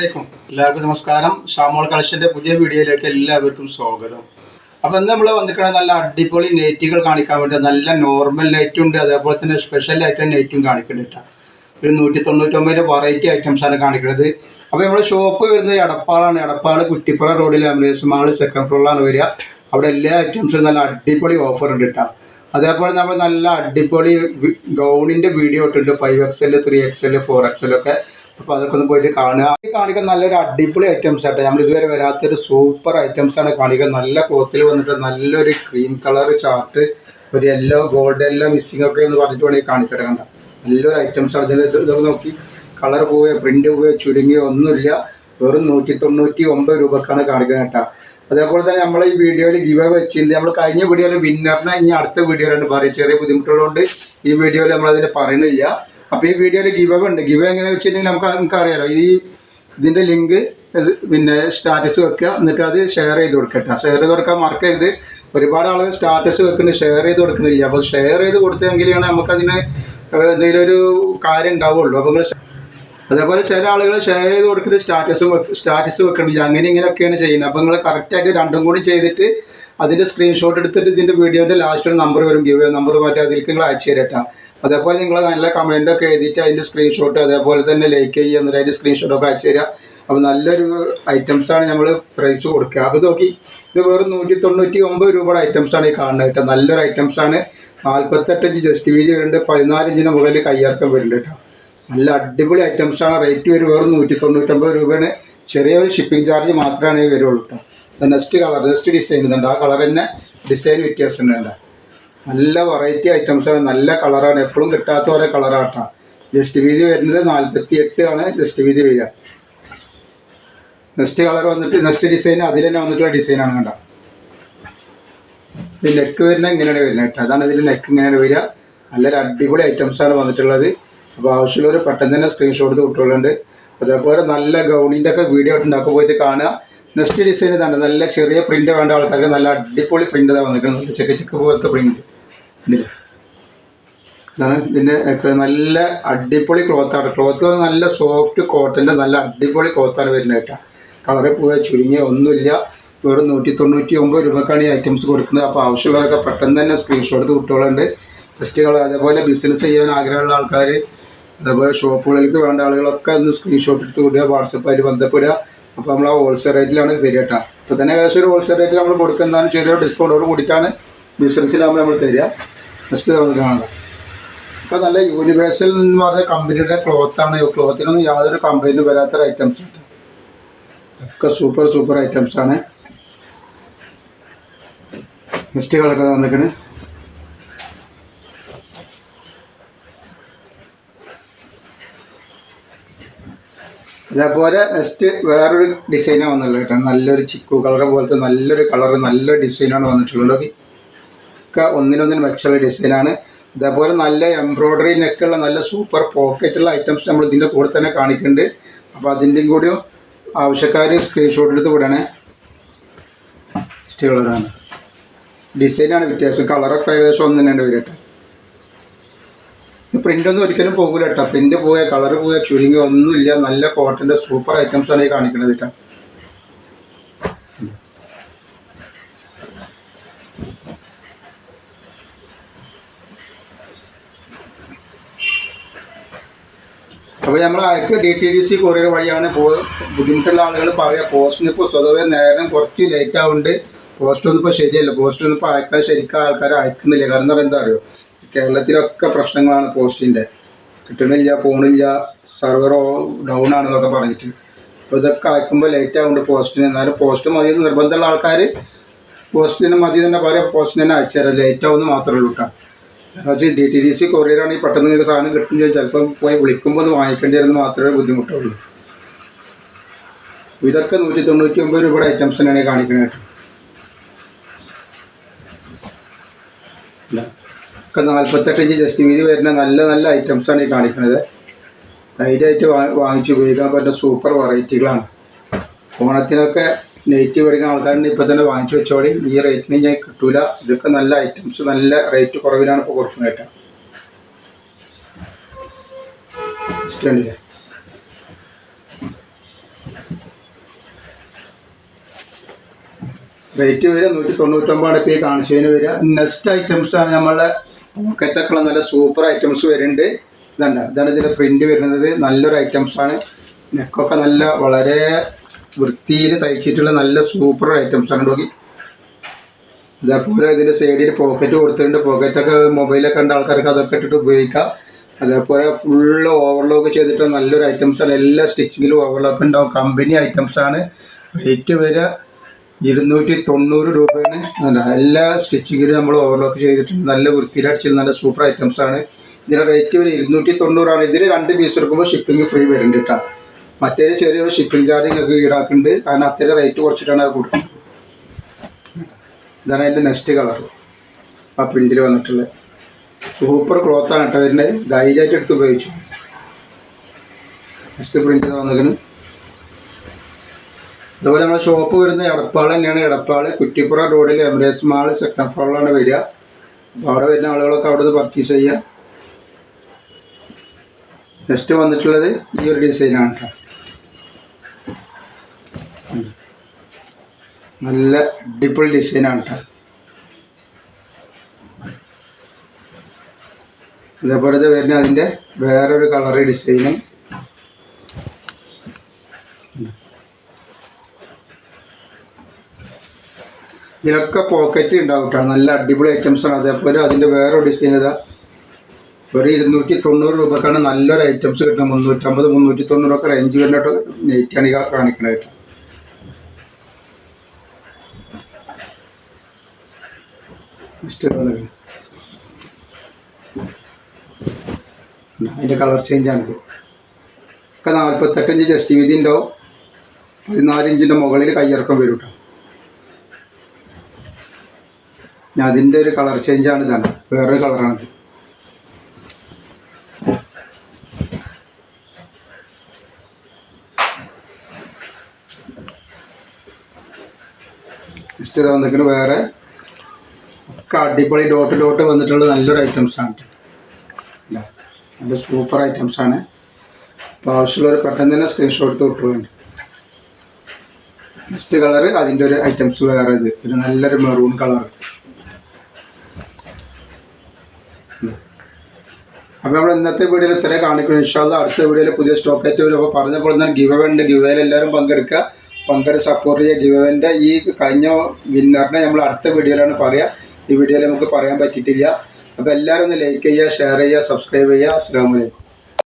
എല്ലാവർക്കും നമസ്കാരം. ഷാമോൾ കളക്ഷന്റെ പുതിയ വീഡിയോയിലേക്ക് എല്ലാവർക്കും സ്വാഗതം. അപ്പോൾ ഇന്ന് നമ്മൾ വന്നിട്ടുണ്ടെങ്കിൽ നല്ല അടിപൊളി നെറ്റുകൾ കാണിക്കാൻ വേണ്ടി നല്ല നോർമൽ നെറ്റും ഉണ്ട്. അതേപോലെ തന്നെ സ്പെഷ്യൽ ആയിട്ട് നെറ്റും കാണിക്കുന്നുണ്ട്. ഒരു നൂറ്റി തൊണ്ണൂറ്റൊമ്പത് വെറൈറ്റി ഐറ്റംസ് ആണ് കാണിക്കുന്നത് അപ്പോൾ നമ്മുടെ ഷോപ്പ് വരുന്നത് എടപ്പാളാണ്. എടപ്പാൾ കുറ്റിപ്പുറ റോഡിൽ അമലേസ് മാൾ സെക്കൻഡ് ഫ്ലോറിലാണ് വരിക. അവിടെ എല്ലാ ഐറ്റംസും നല്ല അടിപൊളി ഓഫർ ഉണ്ട് കേട്ടോ അതേപോലെ നമ്മൾ നല്ല അടിപൊളി ഗൗണിന്റെ വീഡിയോ ഇട്ടിട്ടുണ്ട്. Five X L three X L four X L ഒക്കെ. അപ്പോൾ അതൊക്കെ ഒന്ന് പോയിട്ട് കാണുക. ഈ കാണിക്കുന്ന നല്ലൊരു അടിപൊളി ഐറ്റംസ് ആട്ടെ. നമ്മൾ ഇതുവരെ വരാത്തൊരു സൂപ്പർ ഐറ്റംസ് ആണ് കാണിക്കുക നല്ല ക്ലോത്തിൽ വന്നിട്ട് നല്ലൊരു ക്രീം കളർ ചാർട്ട് ഒരു യെല്ലോ ഗോൾഡ് യെല്ലോ മിസ്സിംഗ് ഒക്കെ എന്ന് പറഞ്ഞിട്ട് വേണമെങ്കിൽ കാണിക്കട്ടെ കണ്ട നല്ലൊരു ഐറ്റംസ് ആണ്. ഇതിന്റെ ഇതൊക്കെ നോക്കി. കളർ പോവുകയോ പ്രിന്റ് പോവുകയോ ചുരുങ്ങിയോ ഒന്നുമില്ല. വെറും നൂറ്റി തൊണ്ണൂറ്റി ഒമ്പത് രൂപക്കാണ് കാണിക്കുന്നത് കേട്ടോ. അതേപോലെ തന്നെ നമ്മൾ ഈ വീഡിയോയിൽ ഗിവ് വെച്ചിട്ടുണ്ട്. നമ്മൾ കഴിഞ്ഞ വീഡിയോയിൽ വിന്നറിനെ ഇനി അടുത്ത വീഡിയോയിലാണ് പറയും. ചെറിയ ബുദ്ധിമുട്ടുള്ളതുകൊണ്ട് ഈ വീഡിയോയിൽ നമ്മൾ അതിനെ പറയണില്ല അപ്പോൾ ഈ വീഡിയോയിൽ ഗിവ് ഉണ്ട്. ഗിവ് എങ്ങനെ വെച്ചിട്ടുണ്ടെങ്കിൽ നമുക്ക് നമുക്ക് അറിയാലോ. ഈ ഇതിന്റെ ലിങ്ക് പിന്നെ സ്റ്റാറ്റസ് വെക്കുക. എന്നിട്ട് അത് ഷെയർ ചെയ്ത് കൊടുക്കട്ടെ. ഷെയർ ചെയ്ത് കൊടുക്കാൻ മറക്കരുത് ഒരുപാട് ആളുകൾ സ്റ്റാറ്റസ് വെക്കുന്നുണ്ട്. ഷെയർ ചെയ്ത് കൊടുക്കുന്നില്ല. അപ്പോൾ ഷെയർ ചെയ്ത് കൊടുത്തെങ്കിലാണ് നമുക്കതിന് എന്തെങ്കിലും ഒരു കാര്യം ഉണ്ടാവുള്ളൂ. അപ്പോൾ അതേപോലെ ചില ആളുകൾ ഷെയർ ചെയ്ത് കൊടുക്കുന്നത് സ്റ്റാറ്റസ് സ്റ്റാറ്റസ് വെക്കണില്ല അങ്ങനെ ഇങ്ങനെയൊക്കെയാണ് ചെയ്യുന്നത്. അപ്പോൾ നിങ്ങൾ കറക്റ്റായിട്ട് രണ്ടും കൂടി ചെയ്തിട്ട് അതിന്റെ സ്ക്രീൻഷോട്ട് എടുത്തിട്ട് ഇതിന്റെ വീഡിയോന്റെ ലാസ്റ്റ് നമ്പർ വരും. ഗിവ് നമ്പർ മാറ്റി അതിലേക്ക് നിങ്ങൾ അയച്ചു തരട്ടാ അതേപോലെ നിങ്ങൾ നല്ല കമന്റ് ഒക്കെ എഴുതിയിട്ട് അതിന്റെ സ്ക്രീൻഷോട്ട് അതേപോലെ തന്നെ ലൈക്ക് ചെയ്യുക എന്നിട്ട് അതിന്റെ സ്ക്രീൻഷോട്ടൊക്കെ അയച്ചു തരിക. അപ്പോൾ നല്ലൊരു ഐറ്റംസാണ് നമ്മൾ പ്രൈസ് കൊടുക്കുക. അപ്പോൾ നോക്കി ഇത് വെറും നൂറ്റി തൊണ്ണൂറ്റി ഒമ്പത് രൂപയുടെ ഐറ്റംസാണ് ഈ കാണുന്നത് കേട്ടോ. നല്ലൊരു ഐറ്റംസാണ് നാൽപ്പത്തെട്ടഞ്ച് ജസ്റ്റ് വീതി വരുന്നുണ്ട്. പതിനാല് ഇഞ്ചിന് മുകളിൽ കയ്യിറക്കം വരുന്നുണ്ട് കേട്ടോ. നല്ല അടിപൊളി ഐറ്റംസാണ് റേറ്റ് വരും വെറും നൂറ്റി തൊണ്ണൂറ്റൊമ്പത് രൂപയാണ്. ചെറിയൊരു ഷിപ്പിംഗ് ചാർജ് മാത്രമാണ് വരുള്ളൂ കേട്ടോ. നെക്സ്റ്റ് കളർ നെക്സ്റ്റ് ഡിസൈൻ ഇതുണ്ട്. ആ കളർ തന്നെ ഡിസൈൻ വ്യത്യാസം ഉണ്ട്. നല്ല വെറൈറ്റി ഐറ്റംസ് ആണ്. നല്ല കളറാണ് എപ്പോഴും കിട്ടാത്ത ഓരോ കളറാട്ടാ ജസ്റ്റ് വീതി വരുന്നത് നാൽപ്പത്തി എട്ട് ആണ് ജസ്റ്റ് വീതി വരിക. നെക്സ്റ്റ് കളർ വന്നിട്ട് നെക്സ്റ്റ് ഡിസൈൻ അതിൽ തന്നെ വന്നിട്ടുള്ള ഡിസൈനാണ് കണ്ട? ഇത് നെക്ക് വരുന്നത് ഇങ്ങനെയാണ് വരുന്നത് കേട്ടോ. അതാണ് ഇതിൽ നെക്ക് ഇങ്ങനെയാണ് വരിക. നല്ലൊരു അടിപൊളി ഐറ്റംസാണ് വന്നിട്ടുള്ളത്. അപ്പോൾ ആവശ്യമുള്ളവർ പെട്ടെന്ന് തന്നെ സ്ക്രീൻഷോട്ട് കുട്ടികളുണ്ട് അതേപോലെ നല്ല ഗൗണിന്റെ ഒക്കെ വീഡിയോ ഉണ്ടാക്കി പോയിട്ട് കാണുക. നെക്സ്റ്റ് ഡിസൈൻ ഇതാണ്. നല്ല ചെറിയ പ്രിന്റ് വേണ്ട ആൾക്കാർക്ക് നല്ല അടിപൊളി പ്രിന്റ് ഇതാണ് നല്ല ചെക്ക് ചെക്ക് പോലത്തെ പ്രിന്റ് ഇതാണ് ഇതിന്റെ നല്ല അടിപൊളി ക്ലോത്താണ് ക്ലോത്ത് നല്ല സോഫ്റ്റ് കോട്ടന്റെ നല്ല അടിപൊളി ക്ലോത്താണ് വരുന്നത് കേട്ടോ. കളറ് പോയ ചുരുങ്ങിയ ഒന്നുമില്ല. വെറും നൂറ്റി തൊണ്ണൂറ്റി ഒമ്പത് രൂപക്കാണ് ഈ ഐറ്റംസ് കൊടുക്കുന്നത്. അപ്പോൾ ആവശ്യമുള്ളവരൊക്കെ പെട്ടെന്ന് തന്നെ സ്ക്രീൻഷോട്ട് കുട്ടികളുണ്ട് ഫസ്റ്റുകൾ അതേപോലെ ബിസിനസ് ചെയ്യാൻ ആഗ്രഹമുള്ള ആൾക്കാർ അതേപോലെ ഷോപ്പുകളിലേക്ക് വേണ്ട ആളുകളൊക്കെ ഒന്ന് സ്ക്രീൻഷോട്ട് എടുത്ത് വിടുക വാട്സപ്പായിട്ട് ബന്ധപ്പെടുക. അപ്പോൾ നമ്മൾ ആ ഹോൾസെയിൽ റേറ്റിലാണ് തരിക കേട്ടോ. അപ്പോൾ തന്നെ ഏകദേശം ഒരു ഹോൾസെയിൽ റേറ്റിൽ നമ്മൾ കൊടുക്കുന്നതാണ്. ചെറിയ ഡിസ്കൗണ്ടോട് കൂടിയിട്ടാണ് ബിസിനസ്സിലാകുമ്പോൾ നമ്മൾ തരിക. നെക്സ്റ്റ് നമുക്ക് കാണാം. ഇപ്പോൾ നല്ല യൂണിവേഴ്സൽ എന്ന് പറഞ്ഞ കമ്പനിയുടെ ക്ലോത്താണ് ക്ലോത്തിനൊന്നും യാതൊരു കംപ്ലൈന്റും വരാത്ത ഐറ്റംസ് ഉണ്ട്. ഒക്കെ സൂപ്പർ സൂപ്പർ ഐറ്റംസ് ആണ്. നെക്സ്റ്റ് കളറൊക്കെ വന്നിട്ട് അതേപോലെ നെക്സ്റ്റ് വേറൊരു ഡിസൈനാണ് വന്നിട്ടുള്ളത് കേട്ടോ. നല്ലൊരു ചിക്കു കളർ പോലത്തെ നല്ലൊരു കളർ നല്ലൊരു ഡിസൈനാണ് വന്നിട്ടുള്ളത്. ഒക്കെ ഒന്നിനൊന്നിന് മെച്ചുള്ള ഡിസൈനാണ്. അതേപോലെ നല്ല എംബ്രോയ്ഡറി നെക്കുള്ള നല്ല സൂപ്പർ പോക്കറ്റുള്ള ഐറ്റംസ് നമ്മൾ ഇതിന്റെ കൂടെ തന്നെ കാണിക്കുന്നുണ്ട്. അപ്പോൾ അതിന്റെയും കൂടിയും ആവശ്യക്കാർ സ്ക്രീൻഷോട്ട് എടുത്ത് വിടണേ. നെക്സ്റ്റ് കളറാണ് ഡിസൈനാണ് വ്യത്യാസം. കളറൊക്കെ ഏകദേശം ഒന്ന് തന്നെ വരട്ടെ കേട്ടോ. പ്രിന്റ് ഒന്നും ഒരിക്കലും പോകില്ല കേട്ടോ. പ്രിന്റ് പോയ കളർ പോയ ചുരുങ്ങി ഒന്നുമില്ല. നല്ല കോട്ടന്റെ സൂപ്പർ ഐറ്റംസ് ആണ് ഈ കാണിക്കുന്നത് കേട്ടോ. അപ്പോൾ നമ്മൾ അയക്ക് D T D C courier വഴിയാണ് ബുദ്ധിമുട്ടുള്ള ആളുകൾ പറയുക പോസ്റ്റിന് ഇപ്പോൾ സ്വതവേ നേരം കുറച്ച് ലേറ്റ് ആവുന്നുണ്ട് പോസ്റ്റ് ഒന്നും ഇപ്പോൾ ശരിയല്ല. പോസ്റ്റ് ഒന്നും ഇപ്പോൾ അയക്കാൻ ശരിക്കും ആൾക്കാർ അയക്കുന്നില്ല. കാരണം എന്താ എന്താ അറിയോ? കേരളത്തിലൊക്കെ പ്രശ്നങ്ങളാണ് പോസ്റ്റിന്റെ കിട്ടണില്ല ഫോണില്ല സെർവർ ഡൗൺ ആണെന്നൊക്കെ പറഞ്ഞിട്ട്. അപ്പോൾ ഇതൊക്കെ അയക്കുമ്പോൾ ലേറ്റ് ആവുന്നുണ്ട് പോസ്റ്റിന്. എന്നാലും പോസ്റ്റ് മതി നിർബന്ധമുള്ള ആൾക്കാർ പോസ്റ്റിന് മതി തന്നെ പറയാം. പോസ്റ്റിന് തന്നെ അയച്ചു തരാം. ലേറ്റ് ആവുമെന്ന് മാത്രമേ ഉള്ളൂ കേട്ടോ എന്നുവെച്ചാൽ ഡി ടി ഡി സി കൊറിയറാണെങ്കിൽ പെട്ടെന്ന് നിങ്ങൾക്ക് സാധനം കിട്ടും ചിലപ്പം പോയി വിളിക്കുമ്പോൾ ഒന്ന് വാങ്ങിക്കേണ്ടി വരുന്നത് മാത്രമേ ബുദ്ധിമുട്ടുള്ളൂ. ഇതൊക്കെ നൂറ്റി തൊണ്ണൂറ്റി ഒമ്പത് രൂപയുടെ ഐറ്റംസ് തന്നെയാണ് കാണിക്കുന്നത്. ഒക്കെ നാൽപ്പത്തെട്ട് ഇഞ്ച് ജസ്റ്റ് വീതി വരുന്ന നല്ല നല്ല ഐറ്റംസാണ് ഈ കാണിക്കുന്നത് ധൈര്യമായിട്ട് വാങ്ങിച്ച് ഉപയോഗിക്കാൻ പറ്റുന്ന സൂപ്പർ വെറൈറ്റികളാണ് ഓണത്തിനൊക്കെ നെഗറ്റീവ് എടുക്കുന്ന ആൾക്കാരുണ്ട്. ഇപ്പം തന്നെ വാങ്ങിച്ചു വെച്ചോളി ഈ റേറ്റിന് ഞാൻ കിട്ടൂല. ഇതൊക്കെ നല്ല ഐറ്റംസ് നല്ല റേറ്റ് കുറവിലാണ് ഇപ്പോൾ കൊടുക്കുന്നത് കേട്ടാ. ഇഷ്ടമല്ലേ റേറ്റ് വരിക നൂറ്റി തൊണ്ണൂറ്റൊമ്പതാണ് ഇപ്പോൾ ഈ കാണിച്ചതിന് വരിക. നെക്സ്റ്റ് ഐറ്റംസ് ആണ് നമ്മളെ പോക്കറ്റൊക്കെ നല്ല സൂപ്പർ ഐറ്റംസ് വരുന്നുണ്ട്. ഇതുണ്ട്. ഇതാണ് ഇതിന്റെ പ്രിന്റ് വരുന്നത്. നല്ലൊരു ഐറ്റംസാണ് നെക്കൊക്കെ നല്ല വളരെ വൃത്തിയിൽ തയ്ച്ചിട്ടുള്ള നല്ല സൂപ്പർ ഐറ്റംസ് ആണ് നോക്കി അതേപോലെ ഇതിന്റെ സൈഡിൽ പോക്കറ്റ് കൊടുത്തിട്ടുണ്ട്. പോക്കറ്റൊക്കെ മൊബൈലൊക്കെ ഉണ്ട് ആൾക്കാർക്ക് അതൊക്കെ ഇട്ടിട്ട് ഉപയോഗിക്കാം. അതേപോലെ ഫുള്ള് ഓവർലോക്ക് ചെയ്തിട്ട് നല്ലൊരു ഐറ്റംസ് ആണ്. എല്ലാ സ്റ്റിച്ചിങ്ങിലും ഓവർലോക്ക് ഉണ്ടാവും. കമ്പനി ഐറ്റംസ് ആണ്. റേറ്റ് വരെ ഇരുന്നൂറ്റി തൊണ്ണൂറ് രൂപയാണ്. അല്ല എല്ലാ സ്റ്റിച്ചിങ്ങിലും നമ്മൾ ഓവർലോക്ക് ചെയ്തിട്ടുണ്ട്. നല്ല വൃത്തിയിലടിച്ചിട്ട് നല്ല സൂപ്പർ ഐറ്റംസ് ആണ്. ഇതിന്റെ റേറ്റ് വരെ ഇരുന്നൂറ്റി തൊണ്ണൂറാണ് ഇതിന് രണ്ട് പീസ് എടുക്കുമ്പോൾ ഷിപ്പിംഗ് ഫ്രീ വരുന്നുണ്ട് കേട്ടോ മറ്റേ ചെറിയൊരു ഷിപ്പിംഗ് ചാർജ് നിങ്ങൾക്ക് ഈടാക്കുന്നുണ്ട്. കാരണം അത്രയും റേറ്റ് കുറച്ചിട്ടാണ് അത് കൊടുക്കുന്നത്. ഇതാണ് അതിന്റെ നെക്സ്റ്റ് കളർ ആ പ്രിന്റിൽ വന്നിട്ടുള്ളത്. സൂപ്പർ ക്ലോത്ത് ആണ് കേട്ടോ വരുന്നത്. ധൈര്യമായിട്ട് എടുത്ത് ഉപയോഗിച്ചു. നെക്സ്റ്റ് പ്രിന്റ് വന്നിരിക്കുന്നത്. അതുപോലെ നമ്മുടെ ഷോപ്പ് വരുന്നത് എടപ്പാൾ തന്നെയാണ്. എടപ്പാൾ കുറ്റിപ്പുറ റോഡിൽ എംബ്രേസ് മാൾ സെക്കൻഡ് ഫ്ലോറിലാണ് വരിക. അപ്പോൾ അവിടെ വരുന്ന ആളുകളൊക്കെ അവിടെ നിന്ന് പർച്ചേസ് ചെയ്യുക. നെക്സ്റ്റ് വന്നിട്ടുള്ളത് ഈ ഒരു ഡിസൈനാണ് കേട്ടോ. നല്ല അടിപൊളി ഡിസൈനാണ് കേട്ടോ അതേപോലെ ഇത് വരുന്ന അതിന്റെ വേറൊരു കളറ് ഡിസൈനും ഇതിലൊക്കെ പോക്കറ്റ് ഉണ്ടാവും കേട്ടോ നല്ല അടിപൊളി ഐറ്റംസ് ആണ്. അതേപോലെ അതിന്റെ വേറെ ഡിസൈൻ ഇതാ ഒരു ഇരുന്നൂറ്റി തൊണ്ണൂറ് രൂപക്കാണ് നല്ലൊരു ഐറ്റംസ് കിട്ടുന്നത്. മുന്നൂറ്റമ്പത് മുന്നൂറ്റി തൊണ്ണൂറൊക്കെ റേഞ്ച് വരുന്ന നെയ്റ്റാണ് ഈ കാണിക്കണത് കേട്ടോ നെക്സ്റ്റ് വന്നിട്ട് അതിന്റെ കളർ ചേഞ്ചാണിത് ഒക്കെ നാൽപ്പത്തെട്ടഞ്ച് ജസ്റ്റ് വീതി ഉണ്ടാവും പതിനാല് ഇഞ്ചിന്റെ മുകളിൽ കയ്യിറക്കം വരും കേട്ടോ ഞാൻ അതിന്റെ ഒരു കളർ ചേഞ്ചാണ് ഇതാണ്. വേറൊരു കളറാണിത് നെക്സ്റ്റ് ഇതാ വന്നിട്ട് വേറെ അടിപൊളി ഡോട്ട് ഡോട്ട് വന്നിട്ടുള്ള നല്ലൊരു ഐറ്റംസ് ആണ് നല്ല സൂപ്പർ ഐറ്റംസ് ആണ്. അപ്പോൾ ആവശ്യമുള്ളവർ പെട്ടെന്ന് തന്നെ സ്ക്രീൻഷോട്ട് എടുത്ത് വിട്ടുകൊണ്ട് നെക്സ്റ്റ് കളർ അതിന്റെ ഒരു ഐറ്റംസ് വേറെ ഇത്. ഒരു നല്ലൊരു മെറൂൺ കളർ അപ്പോൾ നമ്മൾ ഇന്നത്തെ വീഡിയോയിൽ ഇത്രയും കാണിക്കണം ഇൻഷാല്ല അടുത്ത വീഡിയോയിൽ പുതിയ സ്റ്റോക്ക് ആയിട്ട് വരും അപ്പോൾ പറഞ്ഞപ്പോൾ തന്നെ ഗിവ് ഉണ്ട്. ഗിവ് എല്ലാവരും പങ്കെടുക്കുക. പങ്കെടുത്ത് സപ്പോർട്ട് ചെയ്യുക. ഗിവ് ഈ കഴിഞ്ഞ വിന്നറിനെ നമ്മൾ അടുത്ത വീഡിയോയിലാണ് പറയുക. ഈ വീഡിയോയിൽ നമുക്ക് പറയാൻ പറ്റിയിട്ടില്ല. അപ്പോൾ എല്ലാവരും ഒന്ന് ലൈക്ക് ചെയ്യുക ഷെയർ ചെയ്യുക സബ്സ്ക്രൈബ് ചെയ്യുക. അസ്സാം വലൈക്കും